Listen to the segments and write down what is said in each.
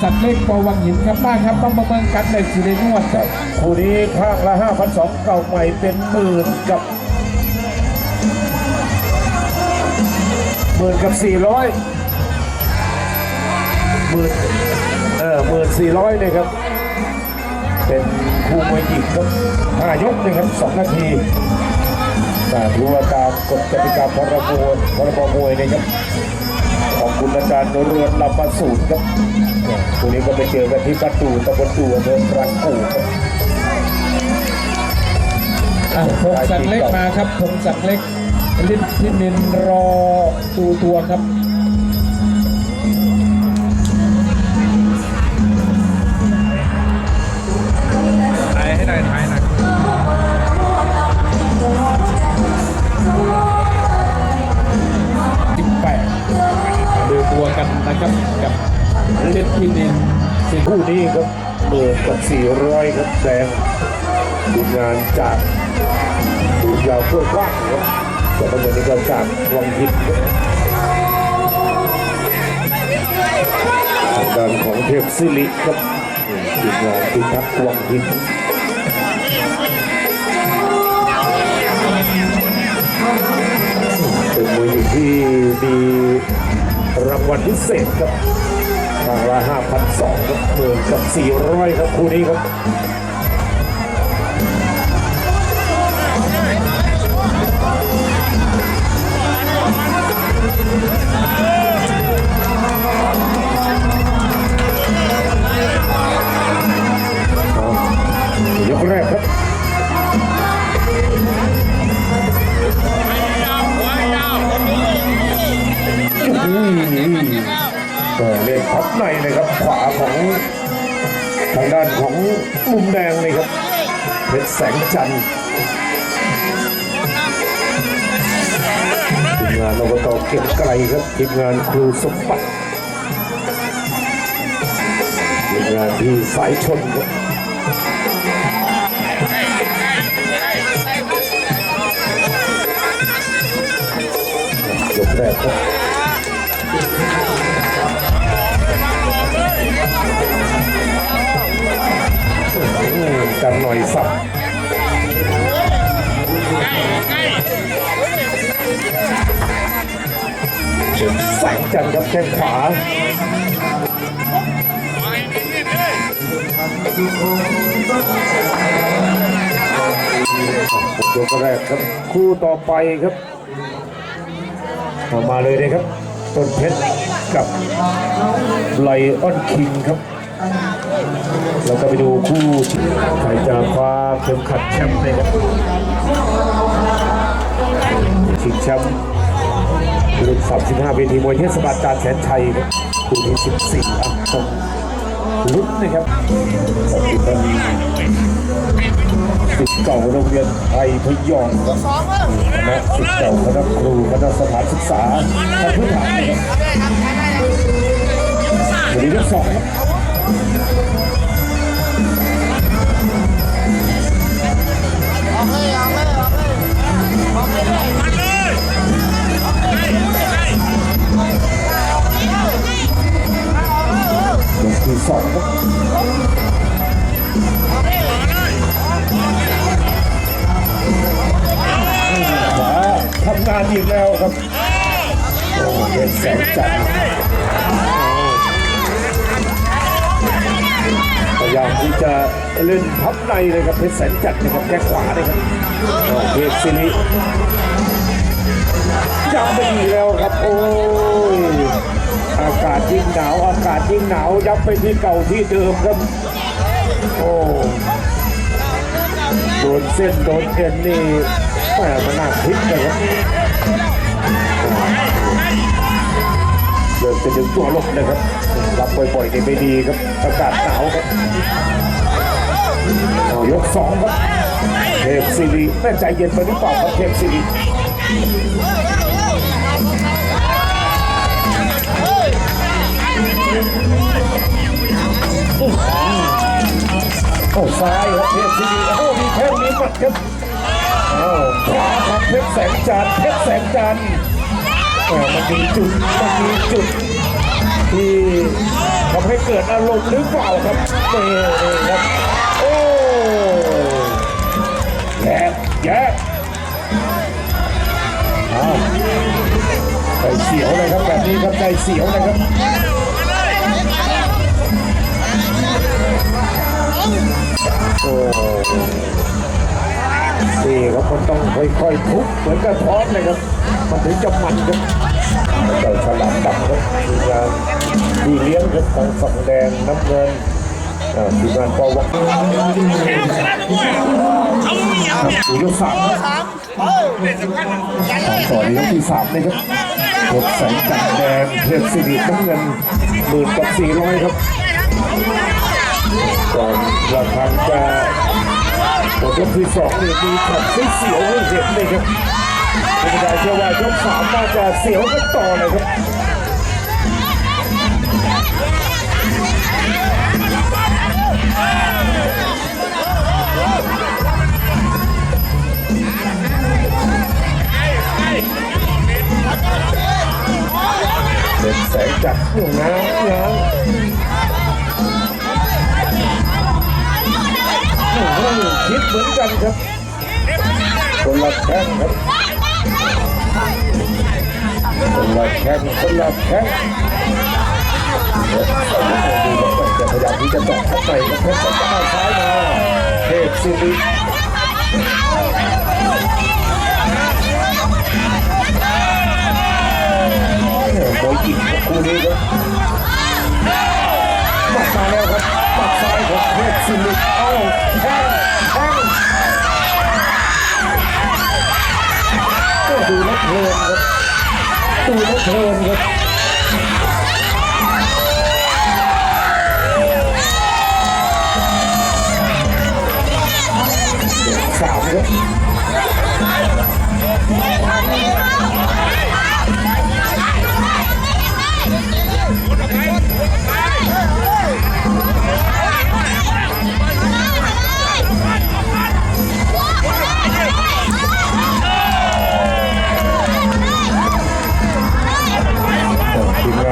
สัตว์เล็กปอวังหินครับบ้านครับต้องมาเบิ่งกันในสิได้นวดครับคู่นี้ข้างละ5,200เก่าใหม่เป็นหมื่นกับหมื่นกับ400หมื่นเออหมื่นสี่ร้อยเลยครับ เป็นคู่มวยหญิงครับห้ายกนะครับสองนาทีแต่ถือว่าตามกฎกติกาพรบพรบมวยนะครับ คุณอาจารย์นเรือนลำประสูตรครับตัวนี้ก็ไปเจอกันที่ประตูตะบนตูอำเภอรังกูครับอะพงศักดิ์เล็กมาครับพงศักดิ์เล็กลิทธินินรอตูตัวครับ ทธินินสิงคู่นี้ครับเมื่อกับ 400 ครับแดงทีมงานจากดูยาวเพื่อกว้างครับแต่ตำรวจนี่ก็จากวังหินทางด้านของเทพสิริครับทีมงานพิทักษ์วังหินเป็นมวยที่มีรางวัลพิเศษครับ ทางละ5,200ครับหมื่นกับ400ครับคู่นี้ครับ เพชรแสงจันทร์ทีมงานอบตเก็บไกลครับทีมงานครูสมบัติทีมงานที่สายชนครับยกแรกครับกันหน่อยสับ แข้งขวายกแรกครับ คู่ต่อไปครับเอามาเลยนะครับ ต้นเพชรกับไลออนคิงครับเราก็ไปดูคู่ใครจะคว้าเข็มขัดแชมป์เลยครับชิงแชมป์ รุ่น35เวทีมวยเทศบาลจานแสนชัยครับคู่ที่14อะต้องลุ้นนะครับปัจจุบันสิทธิ์เก่าโรงเรียนไทยพยองคณะศิษย์เก่าคณะครูคณะสถานศึกษาคณะพื้นฐามนะครับวันนี้ทั้งสองครับ สองทำงานอีกแล้วครับโอ้เป็นแสงจันทร์พยายามที่จะเล่นพับในเลยครับเพชรแสนจัดนะครับแก้ขวาเลยครับเพชรสิริยังไม่ดีแล้วครับโอ้ อากาศยิ่งหนาวอากาศยิ่งหนาวยับไปที่เก่าที่เดิมครับ โอ้โดนเส้นโดนเอ็นนี่แหมมันน่าพลิกเลยครับเดินจะดึงตัวลงนะครับรับบ่อยๆนี่ไม่ดีครับอากาศหนาวครับยกสองครับเทพศิริแม่ใจเย็นไปหรือเปล่าครับเทพศิริ โอ้ซ้ายครับเพศิริโอ้มีแข้งมีหมัดครับโอ้ขวาของเพชรแสงจันทร์เพชรแสงจันทร์แต่มันมีจุดมันมีจุดที่ทำให้เกิดอารมณ์หรือเปล่าครับนี่นี่ครับโอ้แย่แย่อ้าวใจเสียวเลยครับแบบนี้ครับใจเสียวนะครับ โอ้นี่ครับมันต้องค่อยๆทุบเหมือนกระท้อนเลยครับ มันถึงจะมันครับเจ้าฉลามดำครับทีมงานที่เลี้ยงครับของฝั่งแดงน้ำเงินอ่าทีมงานปวังอยู่ยกสามต่อยกที่สามเลยครับเพชรแสงจันแดงเพชรสิริน้ำเงินหมื่นกับสี่ร้อยครับ ก่อนระคังจะหมดยกที่สองนี่มีขับเสียวให้เห็นเลยครับไม่ได้เชื่อว่ายกสามน่าจะเสียวกันต่อเลยครับเป็นแสงจัดอยู่ง้างง้างโอ้โห คิดเหมือนกันครับคนละแข้งครับคนละแข้งคนละแข้งจะพยายามที่จะเจาะเข้าไปครับเพชรสัญญาซ้ายมาเทพศิริเนี่ยมวยหญิงคู่นี้ครับ ของเทพศิริเอ้าแข้งแข้ก็ดูแล้วเพลินครับดูแล้วเพลินครับสามครับ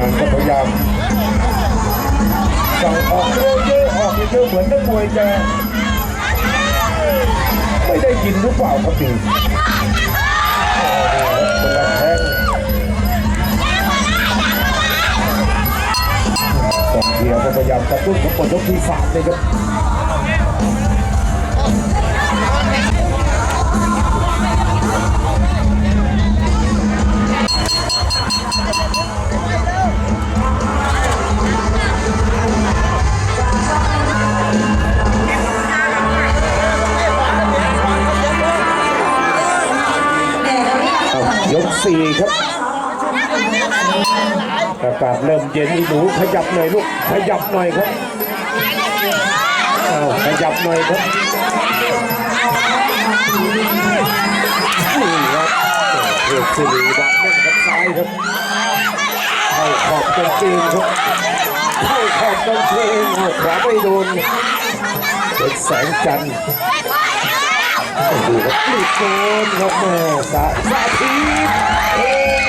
ทีมงพยายามสั่งออกเยอะๆออกเยอะๆเหมือนนักมวยจะไม่ได้ยินหรือเปล่าครับพี่กองเชียร์ก็พยายามกระตุ้นเขาปดยกที่สามเลยครับ เย็นหนูขยับหน่อยลูกขยับหน่อยครับเอาขยับหน่อยครับนี่ครับเอสิริดักแน่นครับซ้ายครับเข้าขอบกางเกงครับเข้าขอบกางเกงขวาไม่โดนเป็นแสงจันทร์ดูครับลูกโดนครับแม่สาสาธิต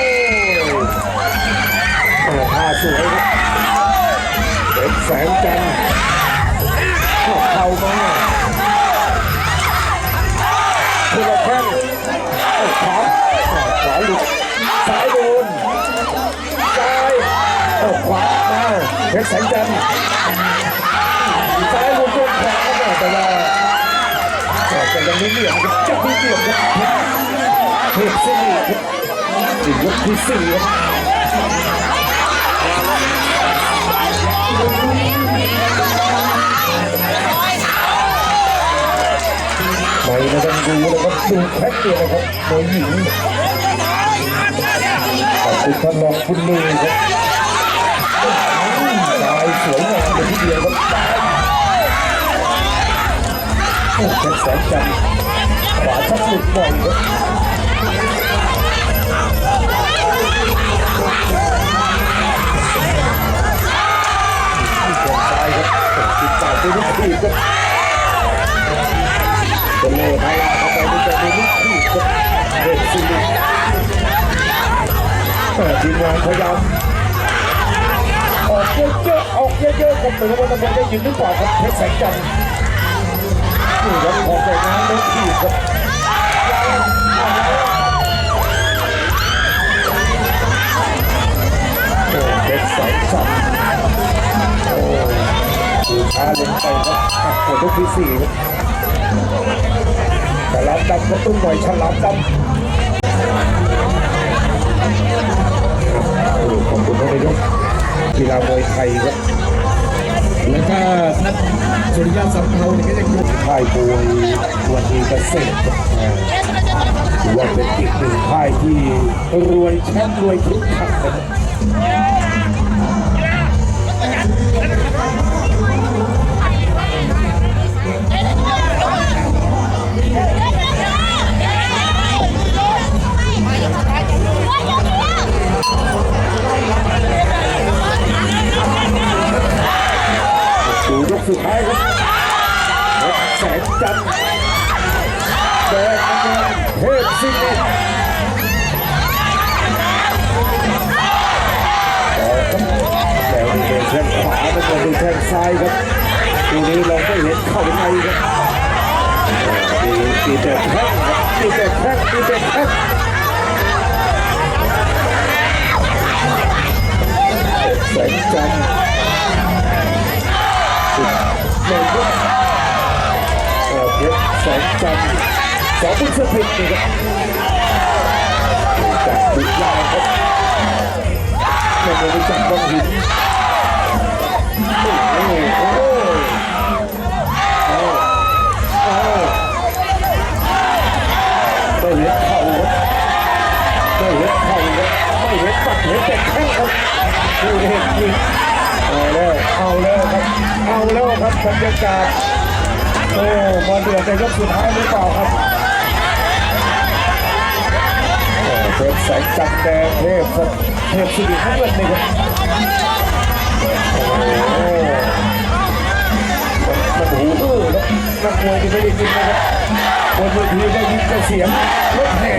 เอาขวามาเพชรแสงจันทร์ซ้ายหลุดโดนขวาครับแต่ว่าแต่ยังไม่เหลี่ยมครับจะไม่เหลี่ยมครับเทพเสน่ห์ครับถึงยกที่สี่ครไม่ไม่ต้องดูนะครับดูแค่เดียวนะครับมวยหญิงขอบคุณท่านรองคุณลือครับ เป็นแสงจันทร์ขวาชักหลุดบ่อยครับที่แขนซ้ายครับติดตามด้วยลูกทีบครับเป็นเล่พายาเข้าไปด้วยกันด้วลูกทีบครับเด็กสิลูกทีมงานพยายามออกเยอะๆออกเยอะๆกับเหมือนบว่าตะวันได้ยินหรือเปล่าครับเพชรแสงจันทร์ นี่ครับพอใส่น้ำแล้วขีดครับโอ้เพชรแสงจันทร์โอ้ดูช้าลงไปครับอะหมดยกที่สี่ครับฉลามดำก็ตุ้มหน่อยฉลามดำโอ้ขอบคุณท่านนายกกีฬามวยไทยครับ แล้วก็สุริยะสำเภาเนี่ยก็ยังอยู่ค่ายมวยวันนี้เกษตรอ่าถือว่าเป็นอีกหนึ่งค่ายที่รวยแชมป์รวยทุกขัดนะครับ มีมีแต่แข้งมีแต่แข้งมีแต่แข้งแสงจันทร์สุดเลยครับเออเพชรแสงจันทร์สองบุญสถิตนี่ครับจากบุญยาวครับไม่ได้จักก้อนหินโอ้โห ดูเห็นจริงเอาแล้วเอาแล้วครับเอาแล้วครับบรรยากาศโอ้มาเดือดในยกสุดท้ายหรือเปล่าครับโอ้เพชรแสงจันทร์แดงเทพเทพสิริน้ำเงินนี่ครับโอ้มันหูอื้อครับนักมวยที่ไม่ได้ยินนะครับบนเวทีได้ยินแต่เสียงรถแห่